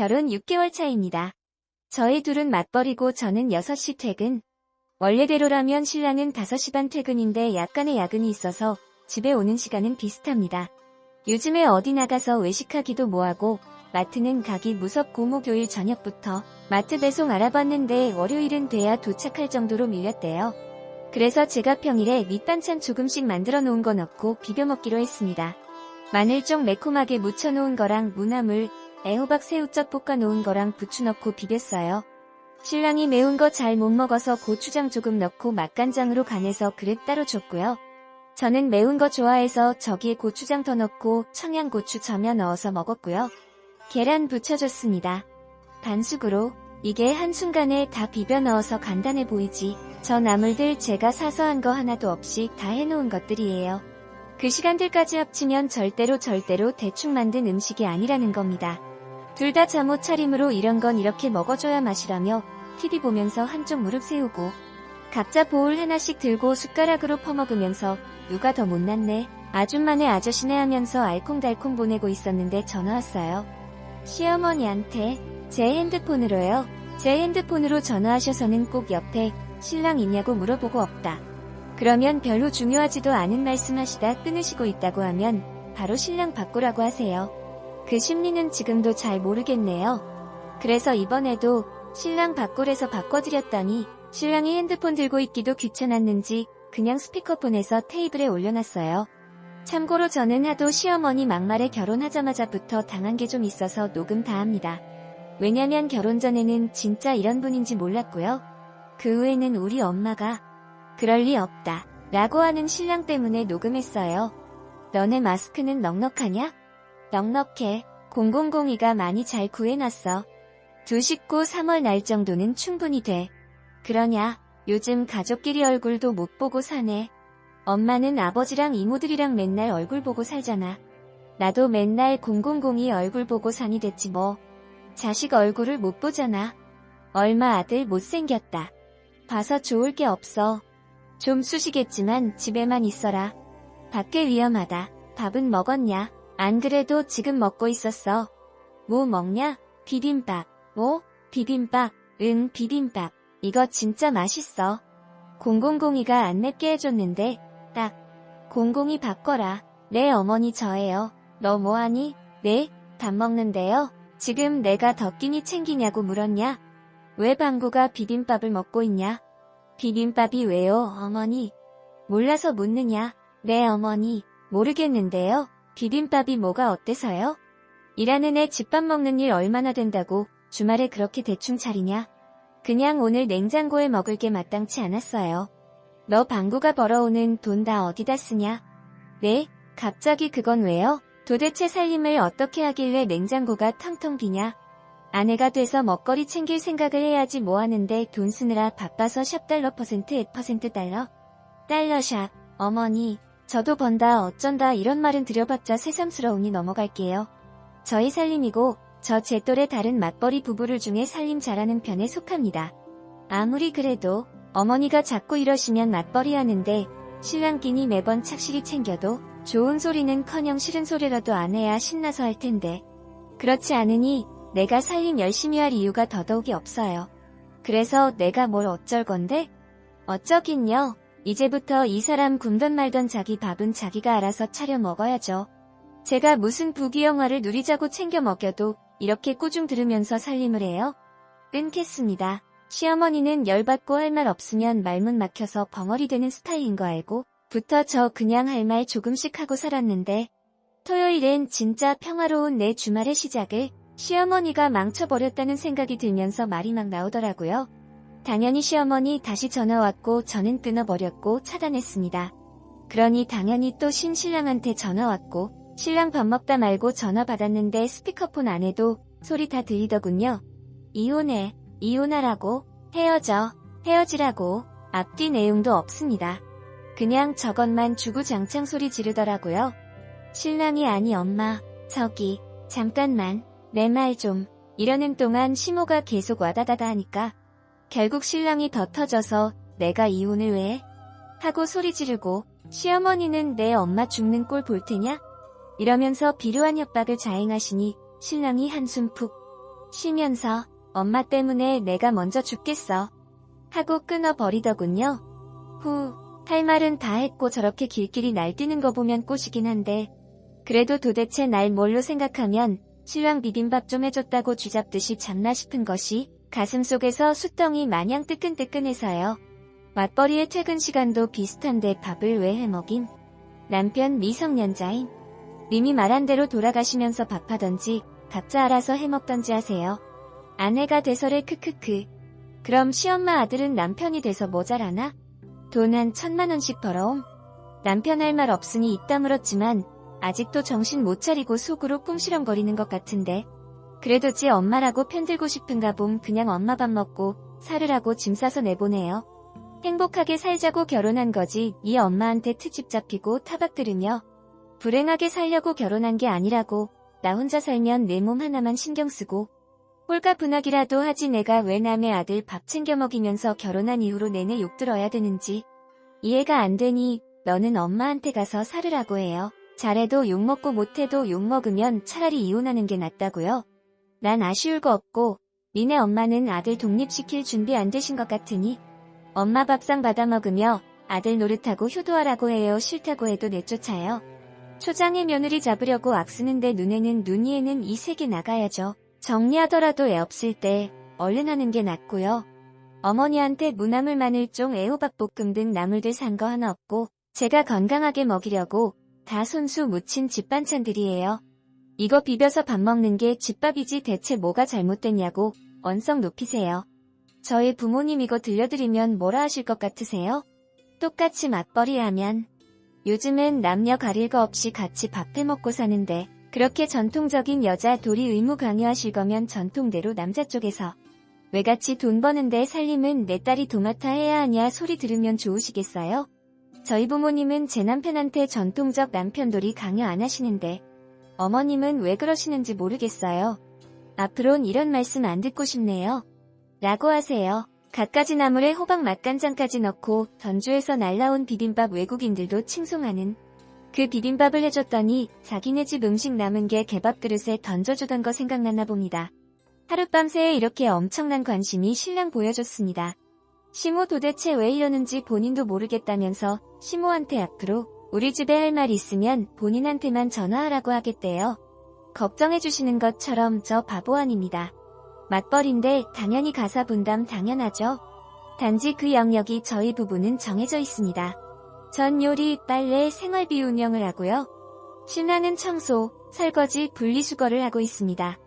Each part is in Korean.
결혼 6개월 차입니다. 저희 둘은 맞벌이고 저는 6시 퇴근. 원래대로라면 신랑은 5시 반 퇴근인데 약간의 야근이 있어서 집에 오는 시간은 비슷합니다. 요즘에 어디 나가서 외식하기도 뭐하고 마트는 가기 무섭고 목요일 저녁부터 마트 배송 알아봤는데 월요일은 돼야 도착할 정도로 밀렸대요. 그래서 제가 평일에 밑반찬 조금씩 만들어 놓은 거 넣고 비벼 먹기로 했습니다. 마늘 좀 매콤하게 무쳐 놓은 거랑 무나물, 애호박 새우젓 볶아 놓은 거랑 부추 넣고 비볐어요. 신랑이 매운 거 잘 못 먹어서 고추장 조금 넣고 맛간장으로 간해서 그릇 따로 줬고요. 저는 매운 거 좋아해서 저기에 고추장 더 넣고 청양고추 저며 넣어서 먹었고요. 계란 부쳐줬습니다. 반숙으로 이게 한순간에 다 비벼 넣어서 간단해 보이지. 저 나물들 제가 사서 한 거 하나도 없이 다 해놓은 것들이에요. 그 시간들까지 합치면 절대로 절대로 대충 만든 음식이 아니라는 겁니다. 둘 다 잠옷 차림으로 이런 건 이렇게 먹어줘야 맛이라며 TV 보면서 한쪽 무릎 세우고 각자 보울 하나씩 들고 숟가락으로 퍼먹으면서 누가 더 못났네 아줌마네 아저씨네 하면서 알콩달콩 보내고 있었는데 전화 왔어요. 시어머니한테 제 핸드폰으로요. 제 핸드폰으로 전화하셔서는 꼭 옆에 신랑 있냐고 물어보고 없다. 그러면 별로 중요하지도 않은 말씀하시다 끊으시고 있다고 하면 바로 신랑 바꾸라고 하세요. 그 심리는 지금도 잘 모르겠네요. 그래서 이번에도 신랑 바꾸래서 바꿔드렸더니 신랑이 핸드폰 들고 있기도 귀찮았는지 그냥 스피커폰에서 테이블에 올려놨어요. 참고로 저는 하도 시어머니 막말에 결혼하자마자부터 당한 게 좀 있어서 녹음 다 합니다. 왜냐면 결혼 전에는 진짜 이런 분인지 몰랐고요. 그 후에는 우리 엄마가 그럴 리 없다 라고 하는 신랑 때문에 녹음했어요. 너네 마스크는 넉넉하냐? 넉넉해. 0002가 많이 잘 구해놨어. 두 식구 3월 날 정도는 충분히 돼. 그러냐? 요즘 가족끼리 얼굴도 못 보고 사네. 엄마는 아버지랑 이모들이랑 맨날 얼굴 보고 살잖아. 나도 맨날 000이 얼굴 보고 산이 됐지 뭐. 자식 얼굴을 못 보잖아. 얼마 아들 못생겼다. 봐서 좋을 게 없어. 좀 쑤시겠지만 집에만 있어라. 밖에 위험하다. 밥은 먹었냐? 안 그래도 지금 먹고 있었어. 뭐 먹냐? 비빔밥. 뭐? 비빔밥. 응, 비빔밥. 이거 진짜 맛있어. 0002가 안 맵게 해줬는데 딱. 00이 바꿔라. 네 어머니 저예요. 너 뭐하니? 네? 밥 먹는데요. 지금 내가 더 끼니 챙기냐고 물었냐? 왜 방구가 비빔밥을 먹고 있냐? 비빔밥이 왜요, 어머니? 몰라서 묻느냐? 네, 어머니. 모르겠는데요. 비빔밥이 뭐가 어때서요? 일하는 애 집밥 먹는 일 얼마나 된다고 주말에 그렇게 대충 차리냐? 그냥 오늘 냉장고에 먹을 게 마땅치 않았어요. 너 방구가 벌어오는 돈 다 어디다 쓰냐? 네? 갑자기 그건 왜요? 도대체 살림을 어떻게 하길래 냉장고가 텅텅 비냐? 아내가 돼서 먹거리 챙길 생각을 해야지 뭐 하는데 돈 쓰느라 바빠서 샵 달러 퍼센트 앳 퍼센트 달러? 달러샵, 어머니, 저도 번다 어쩐다 이런 말은 들여봤자 새삼스러우니 넘어갈게요. 저희 살림이고 저 제 또래 다른 맞벌이 부부를 중에 살림 잘하는 편에 속합니다. 아무리 그래도 어머니가 자꾸 이러시면 맞벌이 하는데 신랑 끼니 매번 착실히 챙겨도 좋은 소리는 커녕 싫은 소리라도 안 해야 신나서 할 텐데. 그렇지 않으니 내가 살림 열심히 할 이유가 더더욱이 없어요. 그래서 내가 뭘 어쩔 건데? 어쩌긴요. 이제부터 이 사람 굶던 말던 자기 밥은 자기가 알아서 차려 먹어야죠. 제가 무슨 부귀영화를 누리자고 챙겨 먹여도 이렇게 꾸중 들으면서 살림을 해요? 끊겠습니다. 시어머니는 열받고 할 말 없으면 말문 막혀서 벙어리 되는 스타일인 거 알고 부터 저 그냥 할 말 조금씩 하고 살았는데 토요일엔 진짜 평화로운 내 주말의 시작을 시어머니가 망쳐버렸다는 생각이 들면서 말이 막 나오더라고요. 당연히 시어머니 다시 전화 왔고 저는 끊어버렸고 차단했습니다. 그러니 당연히 또 신신랑한테 전화 왔고 신랑 밥 먹다 말고 전화 받았는데 스피커폰 안에도 소리 다 들리더군요. 이혼해. 이혼하라고, 헤어져, 헤어지라고, 앞뒤 내용도 없습니다. 그냥 저것만 주구장창 소리 지르더라고요. 신랑이 아니 엄마, 저기, 잠깐만, 내 말 좀, 이러는 동안 시모가 계속 와다다다 하니까, 결국 신랑이 더 터져서 내가 이혼을 왜 해? 하고 소리 지르고, 시어머니는 내 엄마 죽는 꼴 볼 테냐? 이러면서 비루한 협박을 자행하시니 신랑이 한숨 푹 쉬면서 엄마 때문에 내가 먼저 죽겠어. 하고 끊어버리더군요. 후, 할 말은 다 했고 저렇게 길길이 날뛰는 거 보면 꼬시긴 한데 그래도 도대체 날 뭘로 생각하면 신랑 비빔밥 좀 해줬다고 쥐잡듯이 잡나 싶은 것이 가슴속에서 숫덩이 마냥 뜨끈뜨끈해서요. 맞벌이의 퇴근 시간도 비슷한데 밥을 왜 해먹인? 남편 미성년자인 님이 말한 대로 돌아가시면서 밥하던지 각자 알아서 해먹던지 하세요. 아내가 돼서래 크크크. 그럼 시엄마 아들은 남편이 돼서 모자라나? 돈 한 천만 원씩 벌어옴. 남편 할 말 없으니 입 다물었지만 아직도 정신 못 차리고 속으로 꿈시렁거리는 것 같은데. 그래도 지 엄마라고 편들고 싶은가 봄 그냥 엄마 밥 먹고 살으라고 짐 싸서 내보내요. 행복하게 살자고 결혼한 거지 이 엄마한테 트집 잡히고 타박 들으며 불행하게 살려고 결혼한 게 아니라고 나 혼자 살면 내 몸 하나만 신경 쓰고 홀가분하기라도 하지 내가 왜 남의 아들 밥 챙겨 먹이면서 결혼한 이후로 내내 욕 들어야 되는지 이해가 안 되니 너는 엄마한테 가서 살으라고 해요. 잘해도 욕 먹고 못해도 욕 먹으면 차라리 이혼하는 게 낫다고요. 난 아쉬울 거 없고 니네 엄마는 아들 독립시킬 준비 안 되신 것 같으니 엄마 밥상 받아 먹으며 아들 노릇하고 효도하라고 해요. 싫다고 해도 내쫓아요. 초장에 며느리 잡으려고 악쓰는데 눈에는 눈이에는 이 세계 나가야죠. 정리하더라도 애 없을 때 얼른 하는 게 낫고요. 어머니한테 무나물 마늘종 애호박볶음 등 나물들 산 거 하나 없고 제가 건강하게 먹이려고 다 손수 무친 집반찬들이에요. 이거 비벼서 밥 먹는 게 집밥이지 대체 뭐가 잘못됐냐고 언성 높이세요. 저희 부모님 이거 들려드리면 뭐라 하실 것 같으세요? 똑같이 맞벌이 하면 요즘엔 남녀 가릴 거 없이 같이 밥 해 먹고 사는데 그렇게 전통적인 여자 도리 의무 강요하실 거면 전통대로 남자 쪽에서 외같이 돈 버는데 살림은 내 딸이 도맡아 해야 하냐 소리 들으면 좋으시겠어요? 저희 부모님은 제 남편한테 전통적 남편돌이 강요 안 하시는데 어머님은 왜 그러시는지 모르겠어요. 앞으론 이런 말씀 안 듣고 싶네요. 라고 하세요. 갖가지 나물에 호박 맛간장까지 넣고 전주에서 날라온 비빔밥 외국인들도 칭송하는 그 비빔밥을 해줬더니 자기네 집 음식 남은 게 개밥 그릇에 던져주던 거 생각났나 봅니다. 하룻밤새에 이렇게 엄청난 관심이 신랑 보여줬습니다. 시모 도대체 왜 이러는지 본인도 모르겠다면서 시모한테 앞으로 우리 집에 할 말 있으면 본인한테만 전화하라고 하겠대요. 걱정해주시는 것처럼 저 바보 아닙니다. 맞벌인데 당연히 가사 분담 당연하죠. 단지 그 영역이 저희 부부는 정해져 있습니다. 전 요리, 빨래, 생활비 운영을 하고요. 신랑은 청소, 설거지, 분리수거를 하고 있습니다.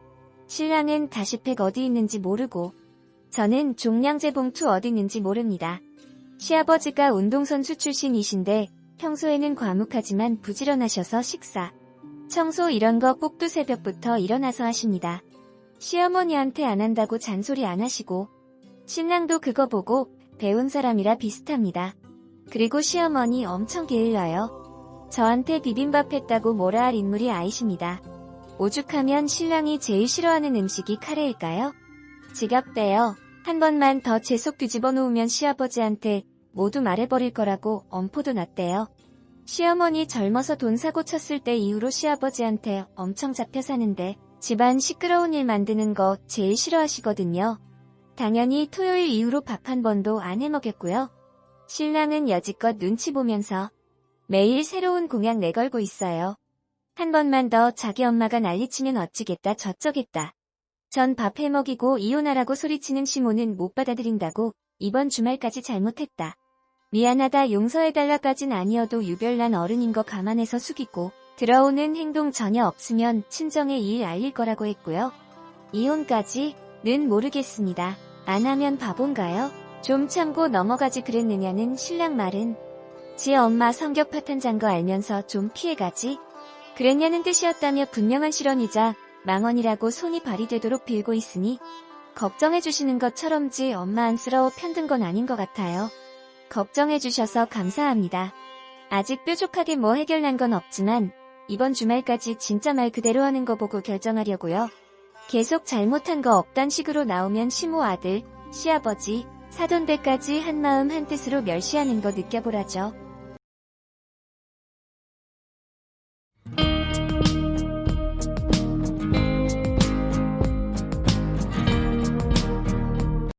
신랑은 가시팩 어디 있는지 모르고 저는 종량제 봉투 어디 있는지 모릅니다. 시아버지가 운동선수 출신이신데 평소에는 과묵하지만 부지런하셔서 식사, 청소 이런 거 꼭두 새벽부터 일어나서 하십니다. 시어머니한테 안 한다고 잔소리 안 하시고 신랑도 그거 보고 배운 사람이라 비슷합니다. 그리고 시어머니 엄청 게을러요. 저한테 비빔밥 했다고 뭐라 할 인물이 아이십니다. 오죽하면 신랑이 제일 싫어하는 음식이 카레일까요? 지겹대요. 한 번만 더 제 속 뒤집어 놓으면 시아버지한테 모두 말해버릴 거라고 엄포도 났대요. 시어머니 젊어서 돈 사고 쳤을 때 이후로 시아버지한테 엄청 잡혀 사는데 집안 시끄러운 일 만드는 거 제일 싫어하시거든요. 당연히 토요일 이후로 밥 한 번도 안 해먹였고요. 신랑은 여지껏 눈치 보면서 매일 새로운 공약 내걸고 있어요. 한 번만 더 자기 엄마가 난리치면 어찌겠다 저쩌겠다. 전 밥 해먹이고 이혼하라고 소리치는 시모는 못 받아들인다고 이번 주말까지 잘못했다. 미안하다 용서해달라까진 아니어도 유별난 어른인 거 감안해서 숙이고 들어오는 행동 전혀 없으면 친정에 일 알릴 거라고 했고요. 이혼까지 는 모르겠습니다. 안 하면 바본가요? 좀 참고 넘어가지 그랬느냐는 신랑 말은 지 엄마 성격 파탄 잔 거 알면서 좀 피해가지? 그랬냐는 뜻이었다며 분명한 실언이자 망언이라고 손이 발휘되도록 빌고 있으니 걱정해주시는 것처럼 지 엄마 안쓰러워 편든 건 아닌 것 같아요. 걱정해주셔서 감사합니다. 아직 뾰족하게 뭐 해결난 건 없지만 이번 주말까지 진짜 말 그대로 하는 거 보고 결정하려고요. 계속 잘못한 거 없단 식으로 나오면 시모 아들, 시아버지, 사돈배까지 한마음 한뜻으로 멸시하는 거 느껴보라죠.